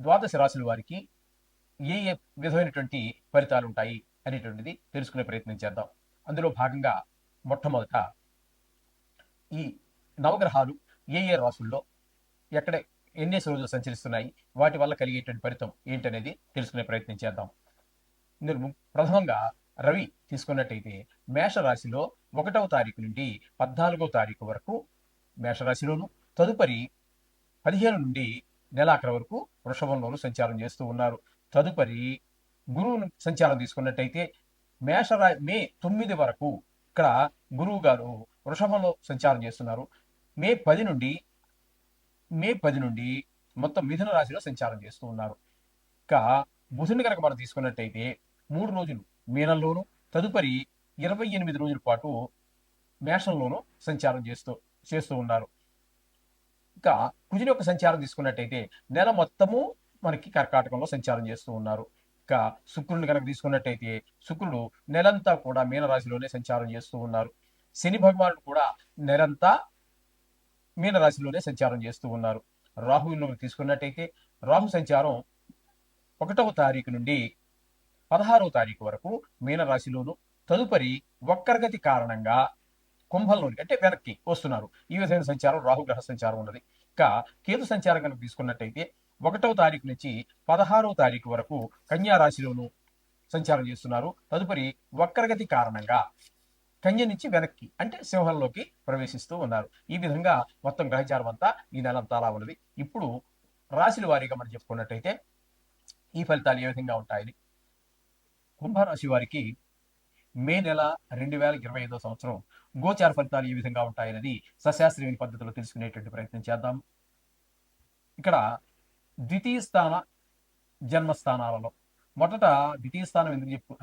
ద్వాదశ రాశుల వారికి ఏ ఏ విధమైనటువంటి ఫలితాలు ఉంటాయి అనేటువంటిది తెలుసుకునే ప్రయత్నం చేద్దాం. అందులో భాగంగా మొట్టమొదట ఈ నవగ్రహాలు ఏ ఏ రాసుల్లో ఎక్కడ ఎన్ని రోజులు సంచరిస్తున్నాయి వాటి వల్ల కలిగేటువంటి ఫలితం ఏంటనేది తెలుసుకునే ప్రయత్నం చేద్దాం. ఇందులో ప్రథమంగా రవి తీసుకున్నట్టయితే మేషరాశిలో ఒకటవ తారీఖు నుండి పద్నాలుగవ తారీఖు వరకు మేషరాశిలోను తదుపరి పదిహేను నుండి నెలాఖరు వరకు వృషభంలోను సంచారం చేస్తూ ఉన్నారు. తదుపరి గురువు సంచారం తీసుకున్నట్టయితే మేషరా మే తొమ్మిది వరకు ఇక్కడ గురువు గారు వృషభంలో సంచారం చేస్తున్నారు. మే పది నుండి మే పది నుండి మొత్తం మిథున రాశిలో సంచారం చేస్తూ ఉన్నారు. ఇక బుధుని కనుక మనం తీసుకున్నట్టయితే మూడు రోజులు మీనంలోను తదుపరి ఇరవై ఎనిమిది రోజుల పాటు మేషంలోనూ సంచారం చేస్తూ చేస్తూ ఉన్నారు. ఇంకా కుజుని యొక్క సంచారం తీసుకున్నట్టయితే నెల మొత్తము మనకి కర్కాటకంలో సంచారం చేస్తూ ఉన్నారు. ఇంకా శుక్రుని కనుక తీసుకున్నట్టయితే శుక్రుడు నెలంతా కూడా మీనరాశిలోనే సంచారం చేస్తూ ఉన్నారు. శని భగవానుడు కూడా నెలంతా మీనరాశిలోనే సంచారం చేస్తూ ఉన్నారు. రాహువులో తీసుకున్నట్టయితే రాహు సంచారం ఒకటవ తారీఖు నుండి పదహారవ తారీఖు వరకు మీనరాశిలోను తదుపరి వక్రగతి కారణంగా కుంభంలోని అంటే వెనక్కి వస్తున్నారు. ఈ విధమైన సంచారం రాహుగ్రహ సంచారం ఉన్నది. ఇంకా కేతు సంచారం కనుక తీసుకున్నట్టయితే ఒకటవ తారీఖు నుంచి పదహారవ తారీఖు వరకు కన్యా రాశిలోను సంచారం చేస్తున్నారు. తదుపరి వక్రగతి కారణంగా కన్య నుంచి వెనక్కి అంటే సింహంలోకి ప్రవేశిస్తూ ఉన్నారు. ఈ విధంగా మొత్తం గ్రహచారం అంతా ఈ నెలంతా అలా ఉన్నది. ఇప్పుడు రాశుల వారీగా మనం చెప్పుకున్నట్టయితే ఈ ఫలితాలు ఏ విధంగా ఉంటాయని? కుంభరాశి వారికి మే నెల రెండు వేల ఇరవై ఐదో సంవత్సరం గోచార ఫలితాలు ఏ విధంగా ఉంటాయనేది సశాస్త్రీయ పద్ధతిలో తెలుసుకునేటువంటి ప్రయత్నం చేద్దాం. ఇక్కడ ద్వితీయ స్థాన జన్మస్థానాలలో మొదట ద్వితీయ స్థానం ఎందుకు చెప్పు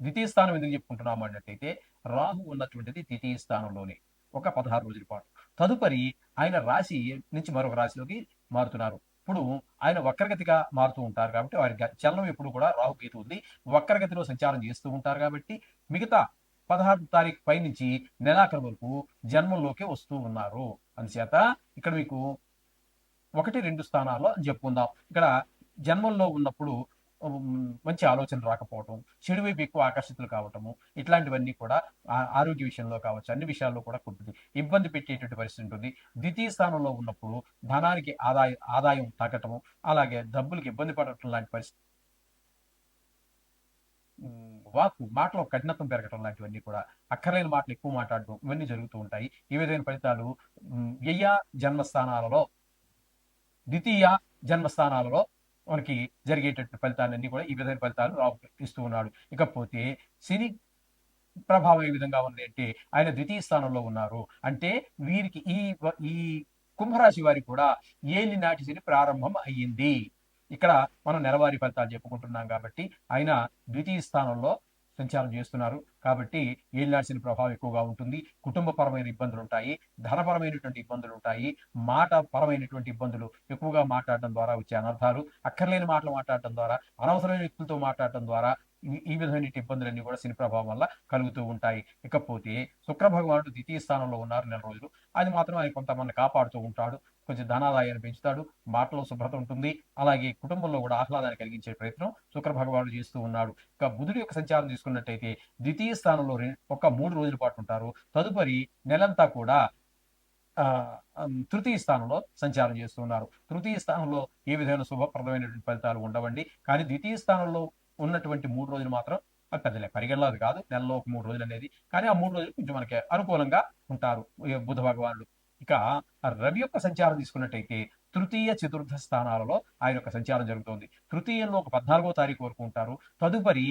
ద్వితీయ స్థానం ఎందుకు చెప్పుకుంటున్నాము అన్నట్టయితే రాహు ఉన్నటువంటిది ద్వితీయ స్థానంలోనే ఒక పదహారు రోజుల పాటు. తదుపరి ఆయన రాశి నుంచి మరొక రాశిలోకి మారుతున్నారు. ఇప్పుడు ఆయన వక్రగతిగా మారుతూ ఉంటారు కాబట్టి వారి చలనం ఎప్పుడు కూడా రాహుకేతు ఉంది. వక్రగతిలో సంచారం చేస్తూ ఉంటారు కాబట్టి మిగతా పదహారు తారీఖు పై నుంచి నెలాఖరు వరకు జన్మంలోకి వస్తూ ఉన్నారు. అందుచేత ఇక్కడ మీకు ఒకటి రెండు స్థానాల్లో చెప్పుకుందాం. ఇక్కడ జన్మంలో ఉన్నప్పుడు మంచి ఆలోచన రాకపోవటం చెడు వైపు ఎక్కువ ఆకర్షితులు కావటము ఇట్లాంటివన్నీ కూడా ఆరోగ్య విషయంలో కావచ్చు అన్ని విషయాల్లో కూడా కొద్ది ఇబ్బంది పెట్టేటువంటి పరిస్థితి ఉంటుంది. ద్వితీయ స్థానంలో ఉన్నప్పుడు ధనానికి ఆదాయ ఆదాయం తగ్గటము అలాగే డబ్బులకి ఇబ్బంది పడటం లాంటి పరిస్థితి వాకు మాటలో కఠినత్వం పెరగటం లాంటివన్నీ కూడా అక్కర్లేని మాటలు ఎక్కువ మాట్లాడటం ఇవన్నీ జరుగుతూ ఉంటాయి. ఈ విధమైన ఫలితాలు వ్యయ జన్మస్థానాలలో ద్వితీయ జన్మస్థానాలలో మనకి జరిగేటట్టు ఫలితాలన్నీ కూడా ఈ విధమైన ఫలితాలు రావు ఇస్తూ ఉన్నాడు. ఇకపోతే శని ప్రభావం ఏ విధంగా ఉంది అంటే ఆయన ద్వితీయ స్థానంలో ఉన్నారు. అంటే వీరికి ఈ ఈ కుంభరాశి వారికి కూడా ఏలి నాటి శని ప్రారంభం అయ్యింది. ఇక్కడ మనం నెలవారీ ఫలితాలు చెప్పుకుంటున్నాం కాబట్టి ఆయన ద్వితీయ స్థానంలో సంచారం చేస్తున్నారు. కాబట్టి ఏలినాటి ప్రభావం ఎక్కువగా ఉంటుంది. కుటుంబపరమైన ఇబ్బందులు ఉంటాయి ధనపరమైనటువంటి ఇబ్బందులు ఉంటాయి మాట పరమైనటువంటి ఇబ్బందులు ఎక్కువగా మాట్లాడడం ద్వారా వచ్చే అనర్థాలు అక్కర్లేని మాటలు మాట్లాడటం ద్వారా అనవసరమైన వ్యక్తులతో మాట్లాడటం ద్వారా ఈ- విధమైన ఇబ్బందులన్నీ కూడా శని ప్రభావం వల్ల కలుగుతూ ఉంటాయి. ఇకపోతే శుక్ర భగవానుడు ద్వితీయ స్థానంలో ఉన్నారు నెల రోజులు. అది మాత్రం ఆయన కొంతమంది కాపాడుతూ ఉంటాడు. కొంచెం ధనాదాయాన్ని పెంచుతాడు మాటలో శుభ్రత ఉంటుంది. అలాగే కుటుంబంలో కూడా ఆహ్లాదాన్ని కలిగించే ప్రయత్నం శుక్ర భగవానుడు చేస్తూ ఉన్నాడు. ఇక బుధుడి యొక్క సంచారం తీసుకున్నట్టయితే ద్వితీయ స్థానంలో ఒక మూడు రోజుల పాటు ఉంటారు. తదుపరి నెలంతా కూడా ఆ తృతీయ స్థానంలో సంచారం చేస్తున్నారు తృతీయ స్థానంలో ఏ విధమైన శుభప్రదమైనటువంటి ఫలితాలు ఉండవండి. కానీ ద్వితీయ స్థానంలో ఉన్నటువంటి మూడు రోజులు మాత్రం పెద్దలే. పెద్ద పరిగణలో అది కాదు. నెలలో ఒక మూడు రోజులు అనేది. కానీ ఆ మూడు రోజులు కొంచెం మనకి అనుకూలంగా ఉంటారు. బుధ భగవానుడు. ఇక రవి యొక్క సంచారం తీసుకున్నట్టయితే తృతీయ చతుర్థ స్థానాలలో ఆయన యొక్క సంచారం జరుగుతోంది. తృతీయంలో ఒక పద్నాలుగో తారీఖు వరకు ఉంటారు. తదుపరి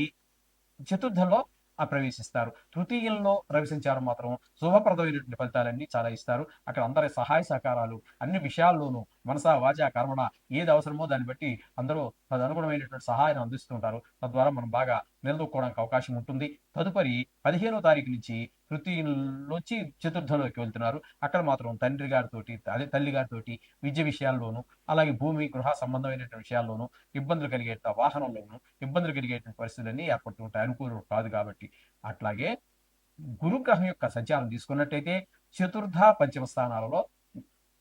చతుర్థంలో ఆ ప్రవేశిస్తారు. తృతీయంలో రవి సంచారం మాత్రం శుభప్రదమైనటువంటి ఫలితాలన్నీ చాలా ఇస్తారు. అక్కడ అందరి సహాయ సహకారాలు అన్ని విషయాల్లోనూ మనస వాచ కర్మణ ఏది అవసరమో దాన్ని బట్టి అందరూ తదనుగుణమైనటువంటి సహాయాన్ని అందిస్తుంటారు. తద్వారా మనం బాగా నిలదొక్కోవడానికి అవకాశం ఉంటుంది. తదుపరి పదిహేనో తారీఖు నుంచి వృత్తిలోంచి చతుర్థంలోకి వెళ్తున్నారు. అక్కడ మాత్రం తండ్రి గారితోటి అదే తల్లి గారితోటి విద్య విషయాల్లోనూ అలాగే భూమి గృహ సంబంధమైనటువంటి విషయాల్లోనూ ఇబ్బందులు కలిగే వాహనంలోనూ ఇబ్బందులు కలిగేటువంటి పరిస్థితులన్నీ ఏర్పడుతుంటాయి అనుకూలం కాదు కాబట్టి. అట్లాగే గురుగ్రహం యొక్క సంచారం తీసుకున్నట్టయితే చతుర్థ పంచమ స్థానాలలో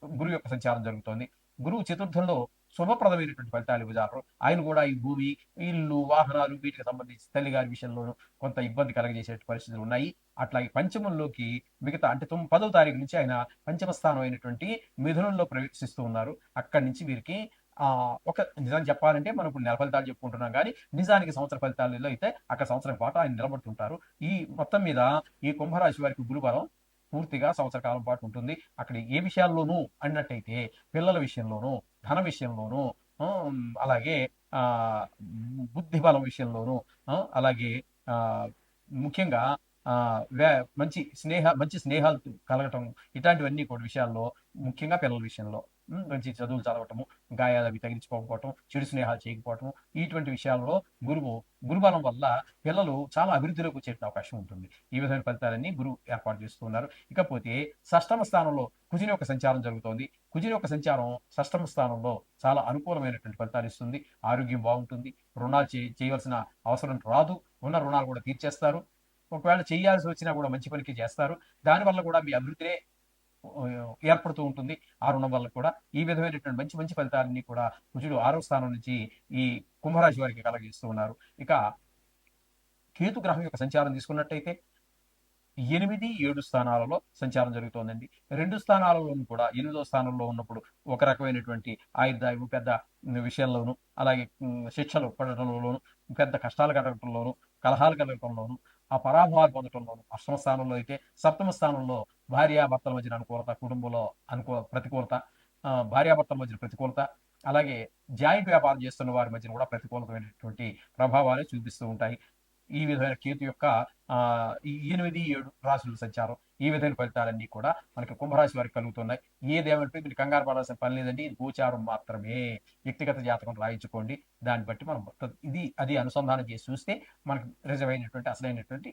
గురువు యొక్క సంచారం జరుగుతోంది. గురువు చతుర్థంలో శుభప్రదమైనటువంటి ఫలితాలు ఇవ్వజారు ఆయన కూడా ఈ భూమి ఇల్లు వాహనాలు వీటికి సంబంధించి తల్లిగారి విషయంలోనూ కొంత ఇబ్బంది కలగజేసే పరిస్థితులు ఉన్నాయి. అట్లాగే పంచమంలోకి మిగతా అంటే తొమ్మిది పదో తారీఖు నుంచి ఆయన పంచమ స్థానం అయినటువంటి మిథునంలో ప్రవేశిస్తూ ఉన్నారు. అక్కడి నుంచి వీరికి ఆ ఒక నిజం చెప్పాలంటే మనం ఇప్పుడు నెల ఫలితాలు చెప్పుకుంటున్నాం కానీ నిజానికి సంవత్సర ఫలితాలలో అయితే అక్కడ సంవత్సరం పాటు ఆయన నిలబడుతుంటారు. ఈ మొత్తం మీద ఈ కుంభరాశి వారికి గురుబలం పూర్తిగా సంవత్సర కాలం పాటు ఉంటుంది. అక్కడ ఏ విషయాల్లోనూ అన్నట్టయితే పిల్లల విషయంలోనూ ధన విషయంలోనూ అలాగే ఆ బుద్ధి బలం విషయంలోనూ అలాగే ఆ ముఖ్యంగా ఆ వే- మంచి స్నేహ మంచి స్నేహాలు కలగటం ఇట్లాంటివన్నీ కూడా విషయాల్లో ముఖ్యంగా పిల్లల విషయంలో. మంచి చదువులు చదవటము గాయాలు అవి తగిలించుకోకపోవటం చెడు స్నేహాలు చేయకపోవటం ఇటువంటి విషయాల్లో గురువు గురుబలం వల్ల పిల్లలు చాలా అభివృద్ధిలోకి వచ్చే అవకాశం ఉంటుంది. ఈ విధమైన ఫలితాలన్నీ గురువు ఏర్పాటు చేస్తున్నారు ఇకపోతే షష్టమ స్థానంలో కుజుని యొక్క సంచారం జరుగుతోంది. కుజిని యొక్క సంచారం షష్టమ స్థానంలో చాలా అనుకూలమైనటువంటి ఫలితాలు ఇస్తుంది. ఆరోగ్యం బాగుంటుంది. రుణాలు చే చేయవలసిన అవసరం రాదు. ఉన్న రుణాలు కూడా తీర్చేస్తారు. ఒకవేళ చేయాల్సి వచ్చినా కూడా మంచి పనికి చేస్తారు. దానివల్ల కూడా మీ అభివృద్ధినే ఏర్పడుతూ ఉంటుంది. ఆ రుణం వల్ల కూడా ఈ విధమైనటువంటి మంచి మంచి ఫలితాలన్నీ కూడా కుజుడు ఆరో స్థానం నుంచి ఈ కుంభరాశి వారికి కలగజేస్తూ ఉన్నారు. ఇక కేతు గ్రహం యొక్క సంచారం తీసుకున్నట్టయితే ఎనిమిది ఏడు స్థానాలలో సంచారం జరుగుతోందండి. రెండు స్థానాలలోనూ కూడా ఎనిమిదో స్థానంలో ఉన్నప్పుడు ఒక రకమైనటువంటి ఆయుర్దాయం పెద్ద విషయాల్లోనూ అలాగే శిక్షలు పడటంలోనూ పెద్ద కష్టాలు కలగటంలోనూ కలహాలు కలగటంలోనూ ఆ పరాభవాలు పొందటంలోను అష్టమ స్థానంలో అయితే సప్తమ స్థానంలో భార్యాభర్తల మధ్యన అనుకూలత కుటుంబంలో అనుకూల ప్రతికూలత భార్యాభర్తల మధ్యన ప్రతికూలత అలాగే జాయింట్ వ్యాపారం చేస్తున్న వారి మధ్యన కూడా ప్రతికూలతమైనటువంటి ప్రభావాలు చూపిస్తూ ఉంటాయి. ఈ విధమైన కేతు యొక్క ఎనిమిది ఏడు రాశుల సంచారం ఈ విధమైన ఫలితాలన్నీ కూడా మనకి కుంభరాశి వారికి కలుగుతున్నాయి. ఏదేమంటే మీరు కంగారు పడాల్సిన పని లేదండి. ఇది గోచారం మాత్రమే. వ్యక్తిగత జాతకం రాయించుకోండి. దాన్ని బట్టి మనం ఇది అది అనుసంధానం చేసి చూస్తే మనకు నిజమైనటువంటి అసలైనటువంటి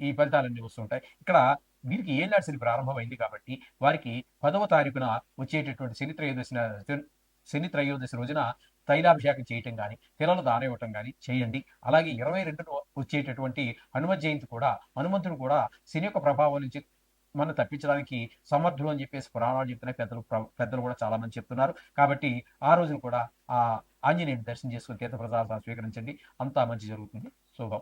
ఈ ఫలితాలన్నీ వస్తుంటాయి. ఇక్కడ వీరికి ఏళ్ళ శని ప్రారంభమైంది కాబట్టి వారికి పదవ తారీఖున వచ్చేటటువంటి శని త్రయోదశి శని త్రయోదశి రోజున తైలాభిషేకం చేయటం కానీ పిల్లలు దానం ఇవ్వటం కానీ చేయండి. అలాగే ఇరవై రెండును వచ్చేటటువంటి హనుమ జయంతి కూడా హనుమంతుడు కూడా శని యొక్క ప్రభావం నుంచి మనం తప్పించడానికి సమర్థులు అని చెప్పేసి పురాణాలు చెప్తున్నాయి. పెద్దలు ప్ర- పెద్దలు కూడా చాలా మంది చెప్తున్నారు. కాబట్టి ఆ రోజున కూడా ఆ ఆంజనేయుని దర్శనం చేసుకుని తీర్థ ప్రసాదం స్వీకరించండి. అంతా మంచి జరుగుతుంది. శుభం.